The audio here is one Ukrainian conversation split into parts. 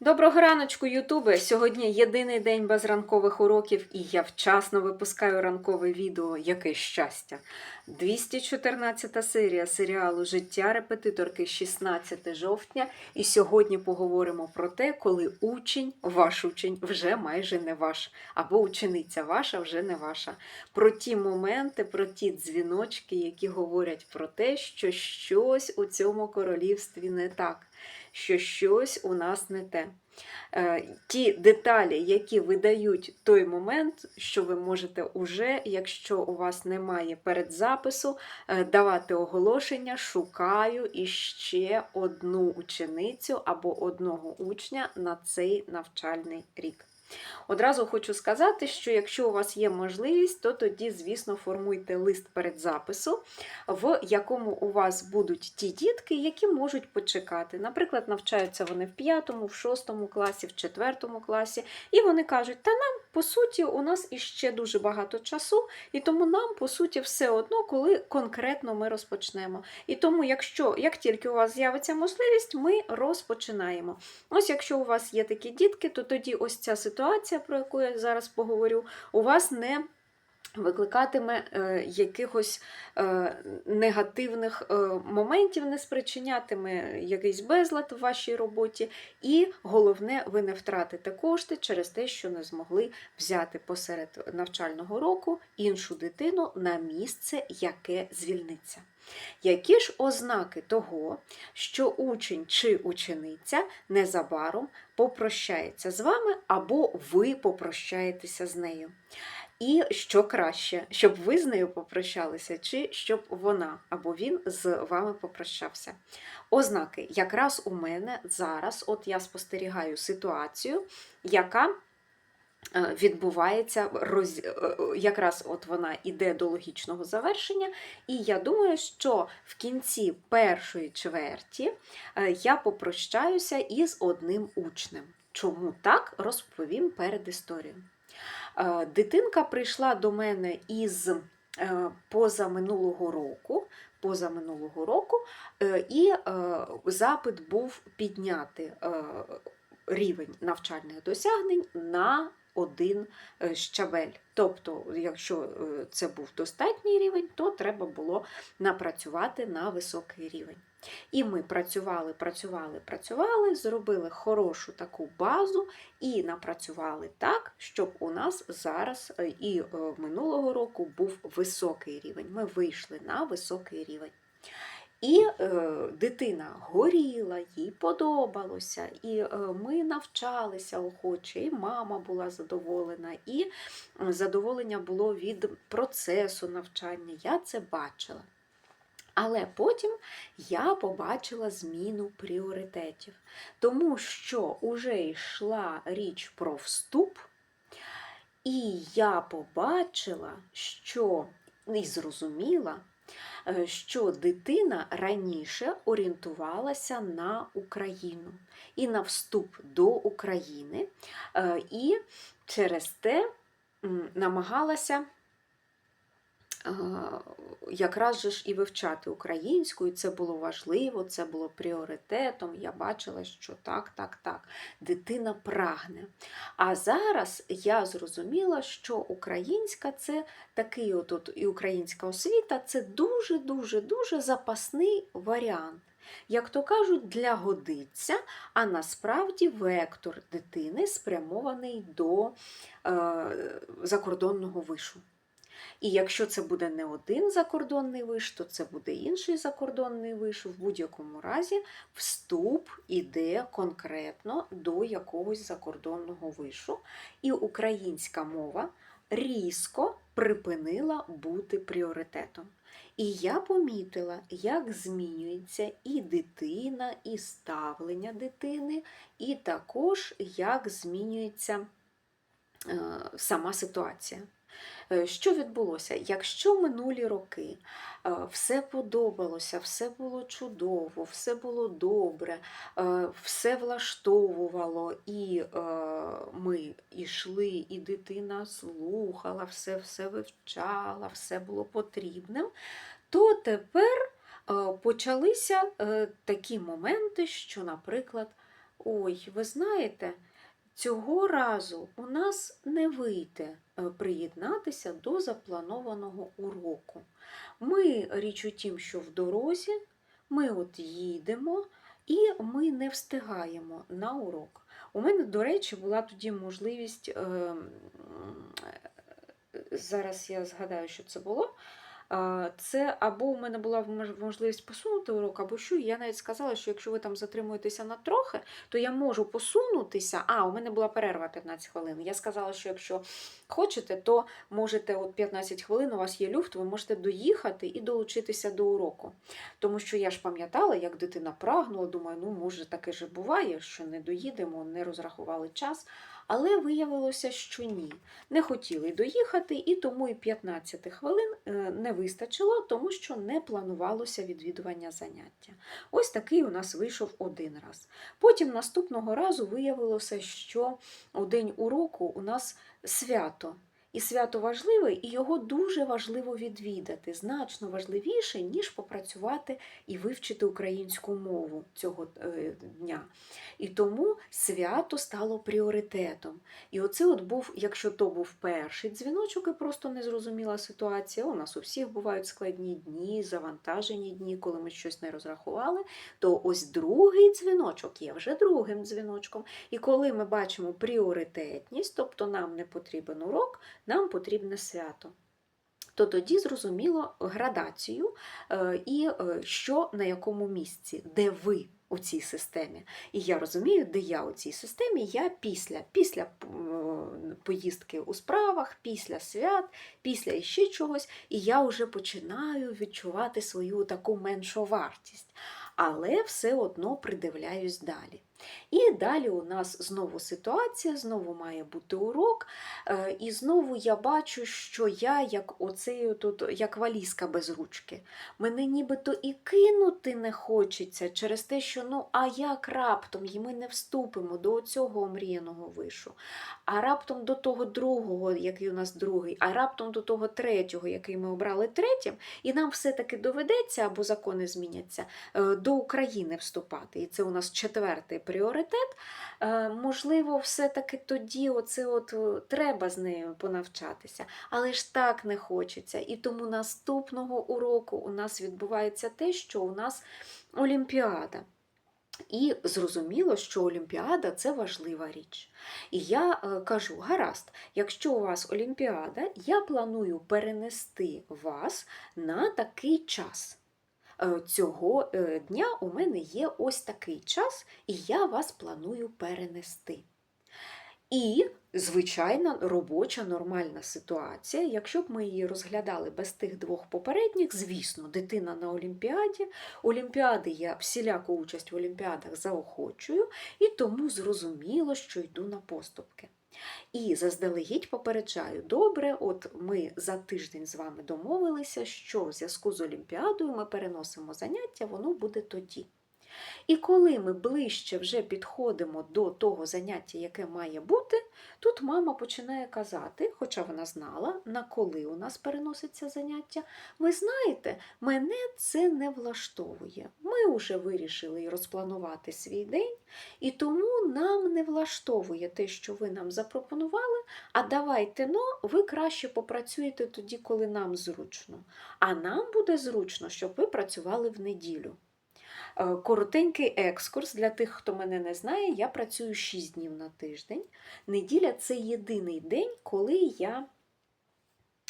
Доброго раночку, Ютубе! Сьогодні єдиний день без ранкових уроків, і я вчасно випускаю ранкове відео. Яке щастя! 214 серія серіалу Життя репетиторки 16 жовтня. І сьогодні поговоримо про те, коли учень, ваш учень, вже майже не ваш, або учениця ваша вже не ваша. Про ті моменти, про ті дзвіночки, які говорять про те, що щось у цьому королівстві не так що щось у нас не те. Е, Ті деталі, які видають той момент, що ви можете уже, якщо у вас немає передзапису, е, давати оголошення, шукаю іще одну ученицю або одного учня на цей навчальний рік. Одразу хочу сказати, що якщо у вас є можливість, то тоді, звісно, формуйте лист передзапису, в якому у вас будуть ті дітки, які можуть почекати. Наприклад, навчаються вони в 5, в 6 класі, в 4 класі, і вони кажуть, та нам, по суті, у нас іще дуже багато часу, і тому нам, по суті, все одно, коли конкретно ми розпочнемо. І тому, якщо як тільки у вас з'явиться можливість, ми розпочинаємо. Ось якщо у вас є такі дітки, то тоді ось ця ситуація, про яку я зараз поговорю, у вас не викликатиме е, якихось е, негативних е, моментів, не спричинятиме якийсь безлад в вашій роботі. І головне, ви не втратите кошти через те, що не змогли взяти посеред навчального року іншу дитину на місце, яке звільниться. Які ж ознаки того, що учень чи учениця незабаром попрощається з вами, або ви попрощаєтеся з нею? І що краще, щоб ви з нею попрощалися, чи щоб вона або він з вами попрощався? Ознаки, якраз у мене зараз, от я спостерігаю ситуацію, яка е, відбувається роз... е, якраз от вона іде до логічного завершення, і я думаю, що в кінці першої чверті е, я попрощаюся із одним учнем. Чому так, розповім перед історією. Е, Дитинка прийшла до мене із е, позаминулого року, позаминулого року, е, і запит був підняти рівень навчальних досягнень на один щабель. Тобто, якщо це був достатній рівень, то треба було напрацювати на високий рівень. І ми працювали, працювали, працювали, зробили хорошу таку базу і напрацювали так, щоб у нас зараз е, і е, минулого року був високий рівень. Ми вийшли на високий рівень. І е, дитина горіла, їй подобалося, і е, ми навчалися охоче, і мама була задоволена, і задоволення було від процесу навчання. Я це бачила. Але потім я побачила зміну пріоритетів, тому що вже йшла річ про вступ, і я побачила, що і зрозуміла, е, що дитина раніше орієнтувалася на Україну. І на вступ до України, е, і через те намагалася якраз же ж і вивчати українську, і це було важливо, це було пріоритетом. Я бачила, що так, так, так, дитина прагне. А зараз я зрозуміла, що українська це такий от, от і українська освіта це дуже-дуже дуже запасний варіант. Як то кажуть, для годиться, а насправді вектор дитини спрямований до е, закордонного вишу. І якщо це буде не один закордонний виш, то це буде інший закордонний виш. В будь-якому разі вступ іде конкретно до якогось закордонного вишу, і українська мова різко припинила бути пріоритетом. І я помітила, як змінюється і дитина, і ставлення дитини, і також як змінюється е, сама ситуація. Е, Що відбулося? Якщо минулі роки е, все подобалося, все було чудово, все було добре, е, все влаштовувало, і ми йшли, і дитина слухала, все, все вивчала, все було потрібним, то тепер почалися такі моменти, що, наприклад, ой, ви знаєте, цього разу у нас не вийде е, приєднатися до запланованого уроку. Ми річ у тім, що в дорозі, ми от їдемо і ми не встигаємо на урок. У мене, до речі, була тоді можливість, е, м, е, зараз я згадаю, що це було. Це або у мене була можливість посунути урок, або що. Я навіть сказала, що якщо ви там затримуєтеся на трохи, то я можу посунутися. А, у мене була перерва 15 хвилин. Я сказала, що якщо хочете, то можете от 15 хвилин, у вас є люфт, ви можете доїхати і долучитися до уроку. Тому що я ж пам'ятала, як дитина прагнула, думаю, ну може таке ж буває, що не доїдемо, не розрахували час. Але виявилося, що ні. Не хотіли доїхати, і тому і 15 хвилин е, не вистачило, тому що не планувалося відвідування заняття. Ось такий у нас вийшов один раз. Потім наступного разу виявилося, що у день уроку у нас свято. І свято важливе, і його дуже важливо відвідати, значно важливіше, ніж попрацювати і вивчити українську мову цього е, дня. І тому свято стало пріоритетом. І оце от був, якщо то був перший дзвіночок і просто незрозуміла ситуація. У нас у всіх бувають складні дні, завантажені дні, коли ми щось не розрахували, то ось другий дзвіночок є вже другим дзвіночком. І коли ми бачимо пріоритетність, тобто нам не потрібен урок, нам потрібне свято. То тоді зрозуміло градацію е, і е, що на якому місці, де ви у цій системі. І я розумію, де я у цій системі, я після, після е, поїздки у справах, після свят, після іще чогось, і я вже починаю відчувати свою таку меншу вартість. Але все одно придивляюсь далі. І далі у нас знову ситуація, знову має бути урок. е, І знову я бачу, що я як оцей тут, як валізка без ручки. Мене нібито і кинути не хочеться через те, що ну а як раптом і ми не вступимо до цього омріяного вишу, а раптом до того другого, який у нас другий, а раптом до того третього, який ми обрали третім, і нам все-таки доведеться або закони зміняться е, до України вступати. І це у нас четвертий пріоритет. Е, Можливо, все-таки тоді оце от е, треба з нею понавчатися, але ж так не хочеться. І тому наступного уроку у нас відбувається те, що у нас Олімпіада. І зрозуміло, що Олімпіада це важлива річ. І я е, кажу: гаразд, якщо у вас Олімпіада, я планую перенести вас на такий час. Е, Цього е, дня у мене є ось такий час, і я вас планую перенести. І, звичайна, робоча нормальна ситуація. Якщо б ми її розглядали без тих двох попередніх, звісно, дитина на Олімпіаді. Олімпіади я всіляку участь в Олімпіадах заохочую, і тому зрозуміло, що йду на поступки. І заздалегідь попереджаю, добре, от ми за тиждень з вами домовилися, що в зв'язку з Олімпіадою ми переносимо заняття, воно буде тоді. І коли ми ближче вже підходимо до того заняття, яке має бути, тут мама починає казати, хоча вона знала, на коли у нас переноситься заняття, ви знаєте, мене це не влаштовує. Ми вже вирішили розпланувати свій день, і тому нам не влаштовує те, що ви нам запропонували, а давайте но, ви краще попрацюєте тоді, коли нам зручно. А нам буде зручно, щоб ви працювали в неділю. Е, Коротенький екскурс для тих, хто мене не знає, я працюю 6 днів на тиждень. Неділя це єдиний день, коли я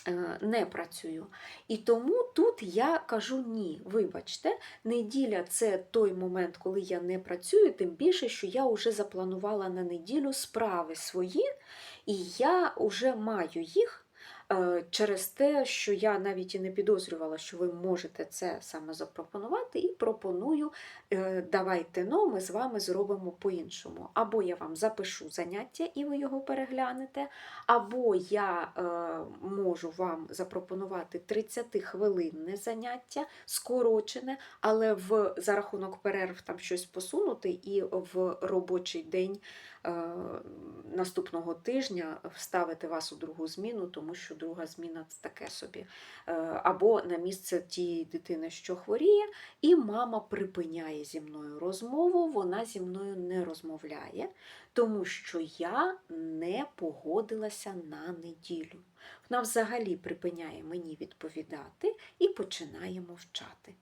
е, не працюю. І тому тут я кажу ні, вибачте, неділя це той момент, коли я не працюю, тим більше, що я вже запланувала на неділю справи свої, і я вже маю їх. Е, Через те, що я навіть і не підозрювала, що ви можете це саме запропонувати, і пропоную, е, давайте но, ми з вами зробимо по-іншому. Або я вам запишу заняття і ви його переглянете, або я е, можу вам запропонувати 30-хвилинне заняття, скорочене, але в, за рахунок перерв там щось посунути, і в робочий день наступного тижня вставити вас у другу зміну, тому що друга зміна це таке собі. Е, Або на місце тієї дитини, що хворіє, і мама припиняє зі мною розмову, вона зі мною не розмовляє, тому що я не погодилася на неділю. Вона взагалі припиняє мені відповідати і починає мовчати.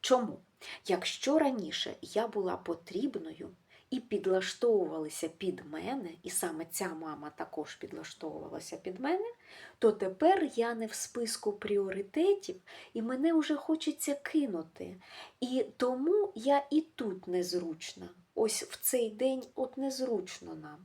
Чому? Якщо раніше я була потрібною і підлаштовувалися під мене, і саме ця мама також підлаштовувалася під мене, то тепер я не в списку пріоритетів, і мене вже хочеться кинути. І тому я і тут незручна. Ось в цей день от незручно нам.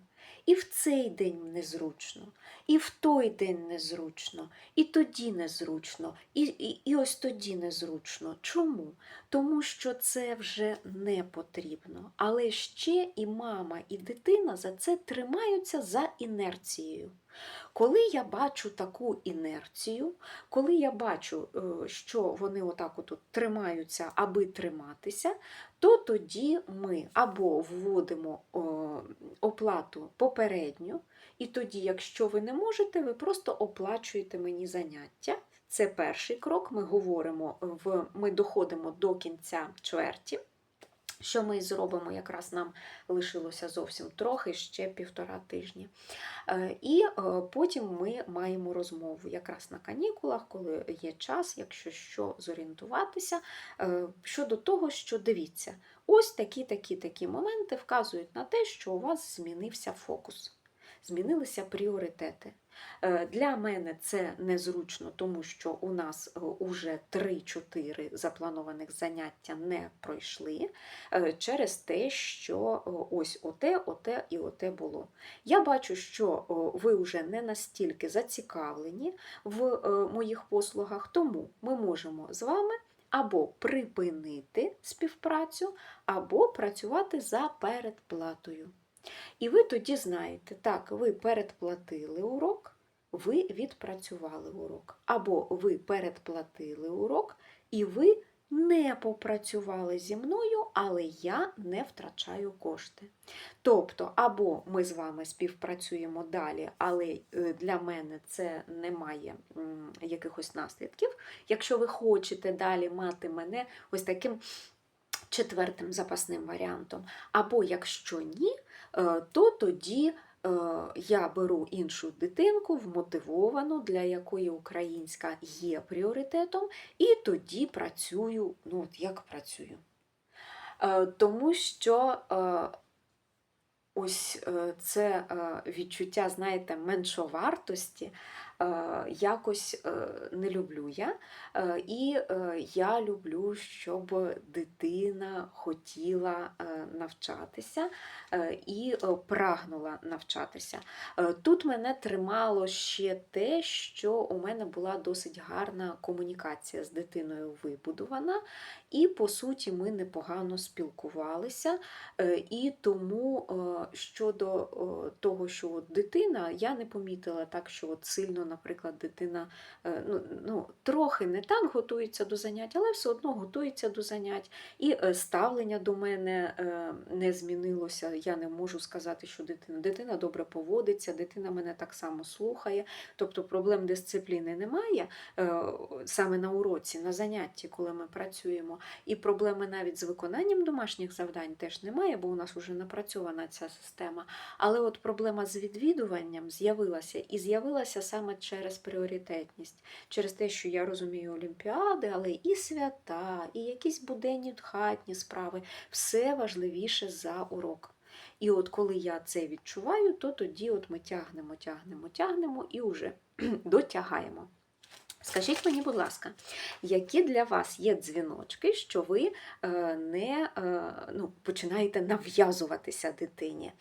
І в цей день незручно, і в той день незручно, і тоді незручно, і, і, і ось тоді незручно. Чому? Тому що це вже не потрібно. Але ще і мама, і дитина за це тримаються за інерцією. Коли я бачу таку інерцію, коли я бачу, е, що вони отак от тримаються, аби триматися, то тоді ми або вводимо оплату попередню, і тоді, якщо ви не можете, ви просто оплачуєте мені заняття. Це перший крок. Ми говоримо в ми доходимо до кінця чверті. Що ми зробимо, якраз нам лишилося зовсім трохи, ще півтора тижні. Е, І е, потім ми маємо розмову якраз на канікулах, коли є час, якщо що, зорієнтуватися е, щодо того, що дивіться, ось такі, такі, такі моменти вказують на те, що у вас змінився фокус, змінилися пріоритети. Е, Для мене це незручно, тому що у нас е, уже 3-4 запланованих заняття не пройшли е, через те, що ось оте, оте і оте було. Я бачу, що ви вже не настільки зацікавлені в моїх послугах, тому ми можемо з вами або припинити співпрацю, або працювати за передплатою. І ви тоді знаєте, так, ви передплатили урок, ви відпрацювали урок. Або ви передплатили урок, і ви не попрацювали зі мною, але я не втрачаю кошти. Тобто, або ми з вами співпрацюємо далі, але е, для мене це не має якихось наслідків. Якщо ви хочете далі мати мене ось таким четвертим запасним варіантом, або якщо ні, то тоді е, я беру іншу дитинку, вмотивовану, для якої українська є пріоритетом, і тоді працюю, ну от як працюю. Е, Тому що е, ось е, це е, відчуття, знаєте, меншовартості е, якось е, не люблю я. Е, І е, я люблю, щоб дитина хотіла е, навчатися е, і е, прагнула навчатися. Е, Тут мене тримало ще те, що у мене була досить гарна комунікація з дитиною вибудована, і по суті ми непогано спілкувалися. Е, І тому е, щодо е, того, що дитина, я не помітила так, що сильно, наприклад, дитина е, ну, ну, трохи не так готується до занять, але все одно готується до занять. І е, ставлення до мене е, не змінилося. Я не можу сказати, що дитина дитина добре поводиться, дитина мене так само слухає. Тобто проблем дисципліни немає саме на уроці, на занятті, коли ми працюємо. І проблеми навіть з виконанням домашніх завдань теж немає, бо у нас вже напрацьована ця система. Але от проблема з відвідуванням з'явилася і з'явилася саме через пріоритетність, через те, що я розумію олімпіади, але і свята, і якісь буденні хатні справи все важливіше за урок. І от коли я це відчуваю, то тоді от ми тягнемо, тягнемо, тягнемо і вже дотягаємо. Скажіть мені, будь ласка, які для вас є дзвіночки, що ви е, не е, ну, починаєте нав'язуватися дитині,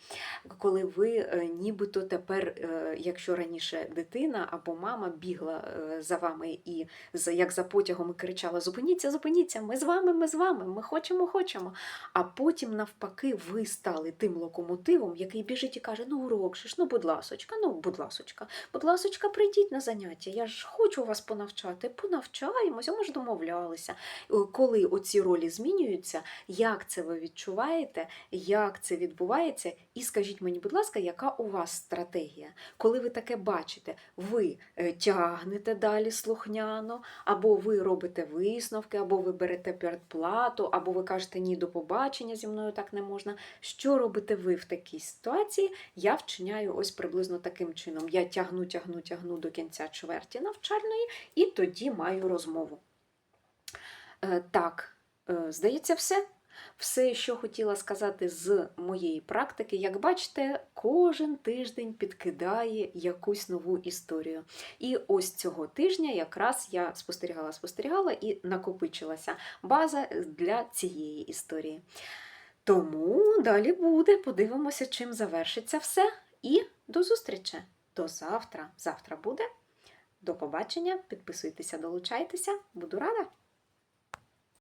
коли ви е, нібито тепер, якщо раніше дитина або мама бігла за вами і як за потягом і кричала: Зупиніться, зупиніться, ми з вами, ми з вами, ми хочемо, хочемо. А потім, навпаки, ви стали тим локомотивом, який біжить і каже: Ну, урок ж, ну, будь ласочка, ну, будь ласочка, будь ласочка, прийдіть на заняття. Я ж хочу вас понавчати? Понавчаємося, ми ж домовлялися. Е, Коли оці ролі змінюються, як це ви відчуваєте, як це відбувається? І скажіть мені, будь ласка, яка у вас стратегія? Коли ви таке бачите, ви е, тягнете далі слухняно, або ви робите висновки, або ви берете передплату, або ви кажете ні, до побачення зі мною так не можна. Що робите ви в такій ситуації? Я вчиняю ось приблизно таким чином. Я тягну, тягну, тягну до кінця чверті навчальної і тоді маю розмову. Е, так, е, здається, все. Все, що хотіла сказати з моєї практики, як бачите, кожен тиждень підкидає якусь нову історію. І ось цього тижня якраз я спостерігала, спостерігала і накопичилася база для цієї історії. Тому далі буде. Подивимося, чим завершиться все. І до зустрічі. До завтра. Завтра буде. До побачення. Підписуйтеся, долучайтеся. Буду рада.